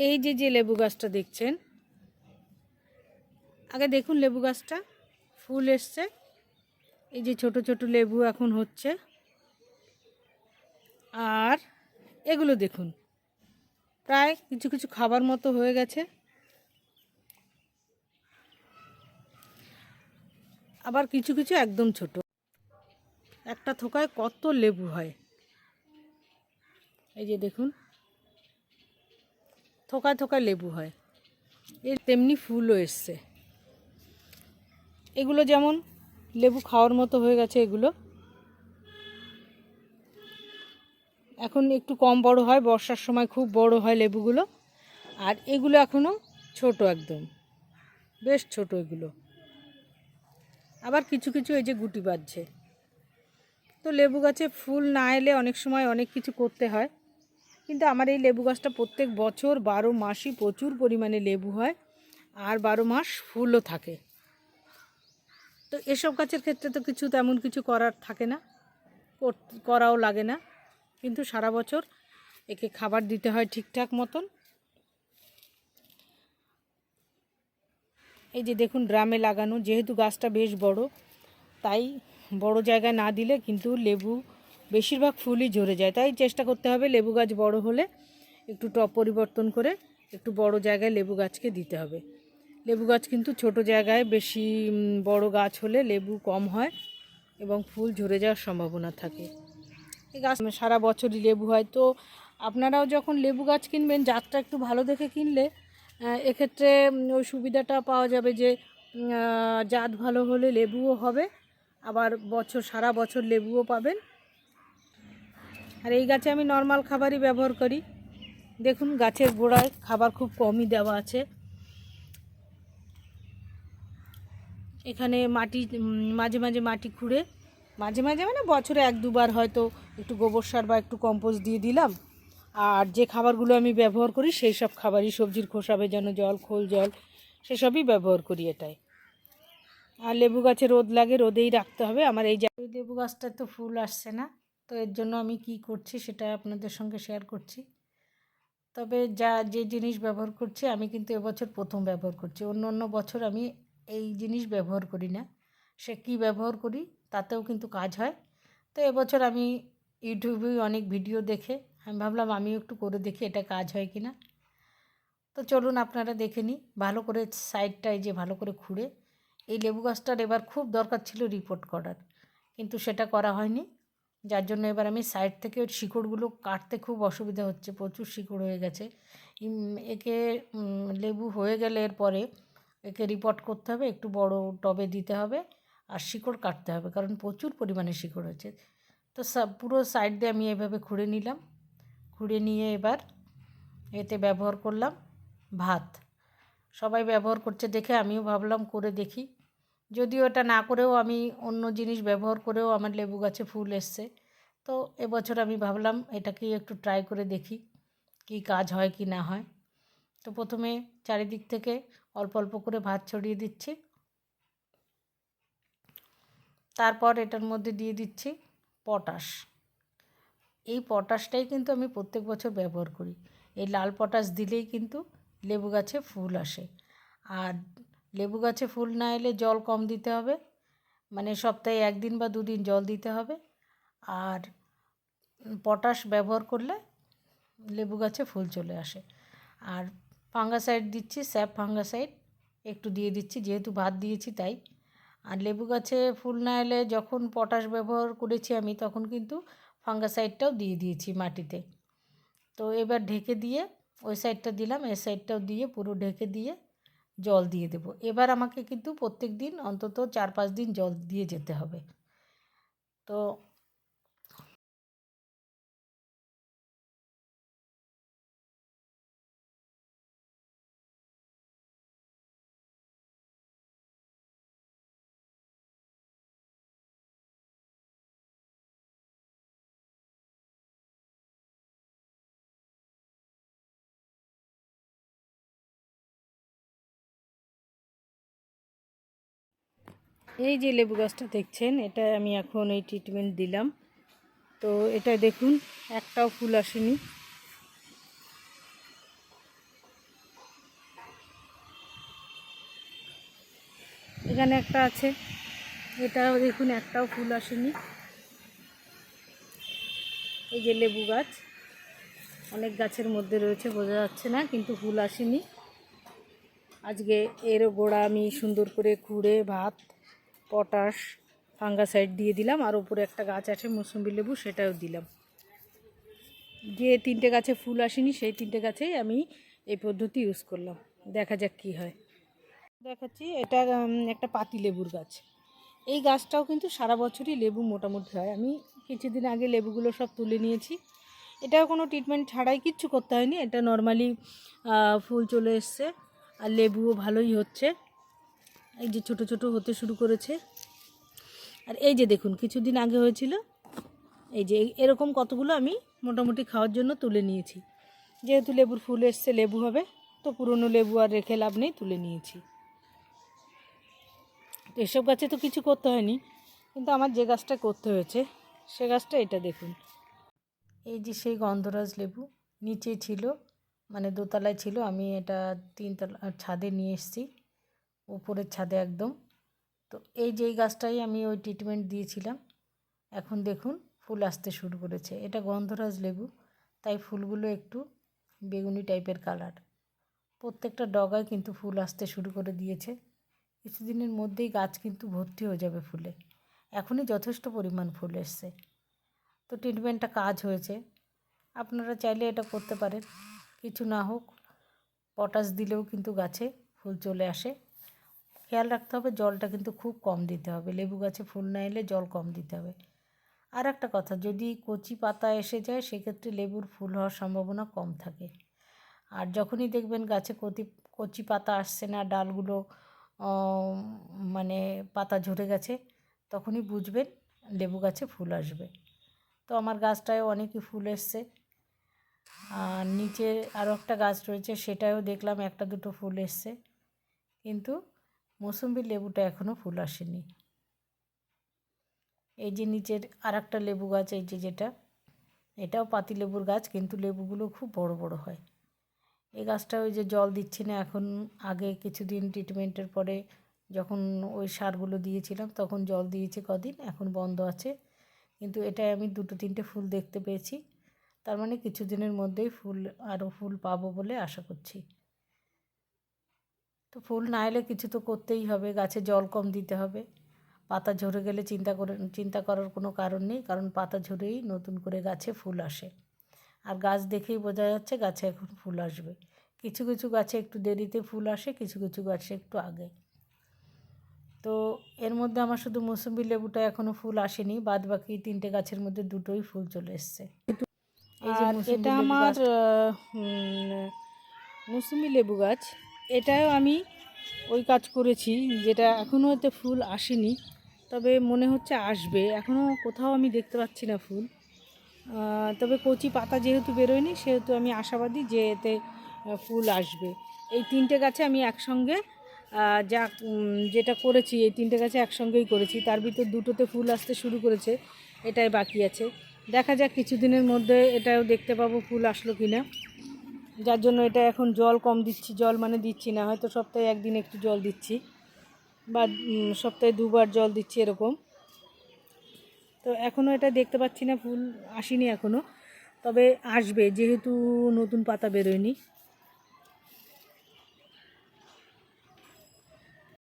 এই যে যে লেবু গাছটা দেখছেন, আগে দেখুন লেবু গাছটা, ফুল এসছে। এই যে ছোট ছোট লেবু এখন হচ্ছে। আর এগুলো দেখুন, প্রায় কিছু কিছু খাবার মতো হয়ে গেছে। আবার কিছু কিছু একদম ছোট। একটা থোকায় কত লেবু হয়। এই যে দেখুন থোকায় থোকায় লেবু হয়। এর তেমনি ফুলও এসছে। এগুলো যেমন লেবু খাওয়ার মতো হয়ে গেছে এগুলো। এখন একটু কম বড় হয়, বর্ষার সময় খুব বড় হয় লেবুগুলো। আর এগুলো এখনও ছোট একদম। বেশ ছোট এগুলো। আবার কিছু কিছু এই যে গুটি বাজছে। তো লেবু গাছে ফুল না এলে অনেক সময় অনেক কিছু করতে হয়। কিন্তু আমার এই লেবু গাছটা প্রত্যেক বছর বারো মাসই প্রচুর পরিমাণে লেবু হয় আর বারো মাস ফুলও থাকে। তো এসব গাছের ক্ষেত্রে তো কিছু তেমন কিছু করার থাকে না, কর- করাও লাগে না। কিন্তু সারা বছর একে খাবার দিতে হয় ঠিকঠাক মতন। এই যে দেখুন, ড্রামে লাগানো, যেহেতু গাছটা বেশ বড়, তাই বড় জায়গায় না দিলে কিন্তু লেবু বেশিরভাগ ফুলই ঝরে যায়। তাই চেষ্টা করতে হবে লেবু গাছ বড় হলে একটু টপ পরিবর্তন করে একটু বড় জায়গায় লেবু গাছকে দিতে হবে। লেবু গাছ কিন্তু ছোট জায়গায় বেশি বড় গাছ হলে লেবু কম হয় এবং ফুল ঝরে যাওয়ার সম্ভাবনা থাকে। এই গাছ সারা বছরই লেবু হয়। তো আপনারাও যখন লেবু গাছ কিনবেন, জাতটা একটু ভালো দেখে কিনলে এক্ষেত্রে ওই সুবিধাটা পাওয়া যাবে যে জাত ভালো হলে লেবুও হবে, আবার বছর, সারা বছর লেবুও পাবেন। আর এই গাছে আমি নর্মাল খাবারই ব্যবহার করি। দেখুন, গাছের গোড়ায় খাবার খুব কমই দেওয়া আছে। এখানে মাটি মাঝে মাঝে মাটি খুঁড়ে, মাঝে মাঝে মানে বছরে এক দুবার হয়তো একটু গোবর সার বা একটু কম্পোস্ট দিয়ে দিলাম। আর যে খাবারগুলো আমি ব্যবহার করি, সেই সব খাবারই, সবজির খোসা ভেজানো জল, খোল জল সেসবই ব্যবহার করি এটাই। আর লেবু গাছে রোদ লাগে, রোদেই রাখতে হবে। আমার এই লেবু গাছটা তো ফুল আসছে না। তো এর জন্য আমি কি করছি সেটা আপনাদের সঙ্গে শেয়ার করছি। তবে যা, যে জিনিস ব্যবহার করছি, আমি কিন্তু এবছর প্রথম ব্যবহার করছি। অন্য অন্য বছর আমি এই জিনিস ব্যবহার করি না। সে কি ব্যবহার করি তাতেও কিন্তু কাজ হয়। তো এবছর আমি ইউটিউবে অনেক ভিডিও দেখে, আমি ভাবলাম আমিও একটু করে দেখি এটা কাজ হয় কি না। তো চলুন আপনারা দেখে নিই। ভালো করে সাইডটা এই যে ভালো করে খুঁড়ে, এই লেবু গাছটার এবার খুব দরকার ছিল রিপোর্ট করার। কিন্তু সেটা করা হয়নি। যার জন্য এবার আমি সাইড থেকে শিকড়গুলো কাটতে খুব অসুবিধা হচ্ছে, প্রচুর শিকড় হয়ে গেছে। একে লেবু হয়ে গেলে এরপরে একে রিপোর্ট করতে হবে, একটু বড় টবে দিতে হবে আর শিকড় কাটতে হবে, কারণ প্রচুর পরিমাণে শিকড় হয়েছে। তো পুরো সাইড দিয়ে আমি এভাবে খুঁড়ে নিলাম। খুঁড়ে নিয়ে এবার এতে ব্যবহার করলাম ভাত। সবাই ব্যবহার করছে দেখে আমিও ভাবলাম করে দেখি। যদিও এটা না করেও আমি অন্য জিনিস ব্যবহার করেও আমার লেবু গাছে ফুল এসছে। তো এবছর আমি ভাবলাম এটাকেই একটু ট্রাই করে দেখি কি কাজ হয় কি না হয়। তো প্রথমে চারিদিক থেকে অল্প অল্প করে ভাত ছড়িয়ে দিচ্ছি। তারপর এটার মধ্যে দিয়ে দিচ্ছি পটাশ। এই পটাশটাই কিন্তু আমি প্রত্যেক বছর ব্যবহার করি। এই লাল পটাশ দিলেই কিন্তু লেবু গাছে ফুল আসে। আর লেবু গাছে ফুল না এলে জল কম দিতে হবে। মানে সপ্তাহে একদিন বা দুদিন জল দিতে হবে। আর পটাশ ব্যবহার করলে লেবু গাছে ফুল চলে আসে। আর ফাঙ্গাসাইড দিচ্ছি, স্যাপ ফাঙ্গাসাইড একটু দিয়ে দিচ্ছি, যেহেতু ভাত দিয়েছি তাই। আর লেবু গাছে ফুল না এলে যখন পটাশ ব্যবহার করেছি আমি, তখন কিন্তু ফাঙ্গাসাইডটাও দিয়ে দিয়েছি মাটিতে। তো এবার ঢেকে দিয়ে ওই সাইডটা দিলাম, এই সাইডটাও দিয়ে পুরো ঢেকে দিয়ে জল দিয়ে দেব। এবার আমাকে কিন্তু প্রত্যেক দিন অন্তত চার পাঁচ দিন জল দিয়ে যেতে হবে। তো এই যে লেবু গাছটা দেখছেন, এটা আমি এখন এই ট্রিটমেন্ট দিলাম। তো এটা দেখুন, একটাও ফুল আসেনি। এখানে একটা আছে, এটাও দেখুন, একটাও ফুল আসেনি। এই যে লেবু গাছ, অনেক গাছের মধ্যে রয়েছে, বোঝা যাচ্ছে না, কিন্তু ফুল আসেনি। আজকে এর গোড়া আমি সুন্দর করে খুঁড়ে, ভাত পটাশ ফাঙ্গাসাইড দিয়ে দিলাম, আর উপরে একটা গাছ আছে, মৌসুম্বি লেবু, সেটাও দিলাম। যে তিনটে গাছে ফুল আসেনি, সেই তিনটে গাছেই আমি এই পদ্ধতি ইউজ করলাম। দেখা যাক কি হয়। দেখাচ্ছি, এটা একটা পাতি লেবুর গাছ। এই গাছটাও কিন্তু সারা বছরই লেবু মোটামুটি হয়। আমি কিছুদিন আগে লেবুগুলো সব তুলে নিয়েছি। এটাও কোনো ট্রিটমেন্ট ছাড়াই কিচ্ছু করতে হয়নি। এটা নর্মালি ফুল চলে এসছে, আর লেবুও ভালোই হচ্ছে। এই যে ছোট ছোট হতে শুরু করেছে। আর এই যে দেখুন, কিছুদিন আগে হয়েছিল, এই যে এরকম কতগুলো আমি মোটামুটি খাওয়ার জন্য তুলে নিয়েছি। যেহেতু লেবুর ফুল এসছে, লেবু হবে, তো পুরনো লেবু আর রেখে লাভ নেই, তুলে নিয়েছি। তো এসব গাছে তো কিছু করতে হয়নি, কিন্তু আমার যে গাছটা করতে হয়েছে, সে গাছটা এটা দেখুন। এই যে সেই গন্ধরাজ লেবু, নিচে ছিল মানে দোতলায় ছিল, আমি এটা তিনতলা, ছাদে নিয়ে এসেছি। উপরের ছাদে একদম। তো এই যে এই গাছটাই আমি ওই ট্রিটমেন্ট দিয়েছিলাম, এখন দেখুন ফুল আসতে শুরু করেছে। এটা গন্ধরাজ লেবু, তাই ফুলগুলো একটু বেগুনি টাইপের কালার প্রত্যেকটা ডগায় কিন্তু ফুল আসতে শুরু করে দিয়েছে। কিছুদিনের মধ্যেই গাছ কিন্তু ভর্তি হয়ে যাবে ফুলে। এখনই যথেষ্ট পরিমাণ ফুল এসছে। তো ট্রিটমেন্টটা কাজ হয়েছে। আপনারা চাইলে এটা করতে পারেন। কিছু না হোক পটাশ দিলেও কিন্তু গাছে ফুল চলে আসে। খেয়াল রাখতে হবে, জলটা কিন্তু খুব কম দিতে হবে। লেবু গাছে ফুল না এলে জল কম দিতে হবে। আর একটা কথা, যদি কচি পাতা এসে যায়, সেক্ষেত্রে লেবুর ফুল হওয়ার সম্ভাবনা কম থাকে। আর যখনই দেখবেন গাছে কচি কচি পাতা আসছে না, ডালগুলো মানে পাতা ঝরে গেছে, তখনই বুঝবেন লেবু গাছে ফুল আসবে। তো আমার গাছটায় অনেকই ফুল এসছে। আর নিচে আরও একটা গাছ রয়েছে সেটাও দেখলাম একটা দুটো ফুল এসছে। কিন্তু মৌসুম্বি লেবুটা এখনও ফুল আসেনি। এই যে নিচের আর একটা লেবু গাছ, এই যে যেটা, এটাও পাতি লেবুর গাছ, কিন্তু লেবুগুলো খুব বড় বড় হয়। এই গাছটা ওই যে জল দিচ্ছি না, এখন আগে কিছুদিন ট্রিটমেন্টের পরে যখন ওই সারগুলো দিয়েছিলাম, তখন জল দিয়েছি কদিন, এখন বন্ধ আছে। কিন্তু এটায় আমি দুটো তিনটে ফুল দেখতে পেয়েছি। তার মানে কিছুদিনের মধ্যেই ফুল আরও ফুল পাবো বলে আশা করছি। তো ফুল না এলে কিছু তো করতেই হবে গাছে জল কম দিতে হবে। পাতা ঝরে গেলে চিন্তা করে চিন্তা করার কোনো কারণ নেই কারণ পাতা ঝরেই নতুন করে গাছে ফুল আসে। আর গাছ দেখেই বোঝা যাচ্ছে গাছে এখন ফুল আসবে। কিছু কিছু গাছে একটু দেরিতে ফুল আসে কিছু কিছু গাছে একটু আগে। তো এর মধ্যে আমার শুধু মৌসুম্বি লেবুটা এখনও ফুল আসেনি বাদ বাকি তিনটে গাছের মধ্যে দুটোই ফুল চলে এসছে। এই যে আর এটা আমার মৌসুমি লেবু গাছ। এটাও আমি ওই কাজ করেছি, যেটা এখনও হয়তো ফুল আসেনি, তবে মনে হচ্ছে আসবে। এখনও কোথাও আমি দেখতে পাচ্ছি না ফুল। তবে কচি পাতা যেহেতু বেরোয়নি, সেহেতু আমি আশাবাদী যে এতে ফুল আসবে। এই তিনটে গাছে আমি একসঙ্গে যা যেটা করেছি, এই তিনটে গাছে একসঙ্গেই করেছি। তার ভিতর দুটোতে ফুল আসতে শুরু করেছে, এটাই বাকি আছে। দেখা যাক, কিছুদিনের মধ্যে এটাও দেখতে পাবো ফুল আসলো কি না যার জন্য এটা এখন জল কম দিচ্ছি, জল মানে দিচ্ছি না, হয়তো সপ্তাহে একদিন একটু জল দিচ্ছি বা সপ্তাহে দুবার জল দিচ্ছি এরকম। তো এখনও এটা দেখতে পাচ্ছি না, ফুল আসেনি এখনও, তবে আসবে, যেহেতু নতুন পাতা বেরোয়নি।